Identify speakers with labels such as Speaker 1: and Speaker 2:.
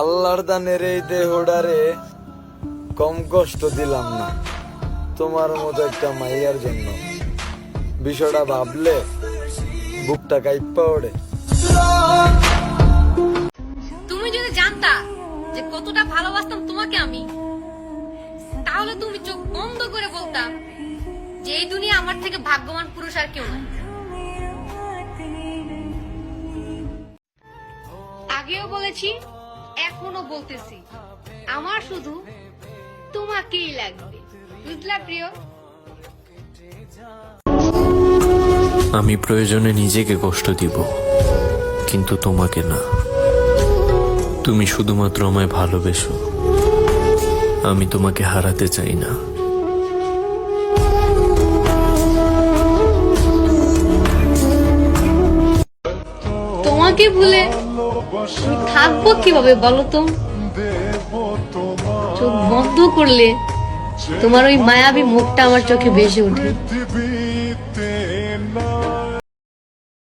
Speaker 1: আল্লাহর দানের এই দেহডারে কম কষ্ট দিলাম না। তোমার মতো একটা মাইয়ার জন্য। বিষয়টা ভাবলে বুকটা কাইপ্পা ওড়ে।
Speaker 2: তুমি যদি জানতা যে কতটা ভালোবাসতাম তোমাকে আমি, তাহলে তুমি চোখ বন্ধ করে বলতাম যে এই দুনিয়া আমার থেকে ভাগ্যবান পুরুষ আর কেউ নাই আগেও বলেছি বলতেছি। আমার শুধু তোমাকেই লাগবে। বুঝলা প্রিয়?
Speaker 3: আমি প্রয়োজনে নিজেকে কষ্ট দিব, কিন্তু তোমাকে না। তুমি শুধুমাত্র আমায় ভালোবেসো। আমি তোমাকে হারাতে চাই না।
Speaker 2: তোমাকে ভুলে। থাকব কীভাবে বলো তো? চোখ বন্ধ করলে তোমার ওই মায়াবী মুখটা আমার চোখে ভেসে ওঠে।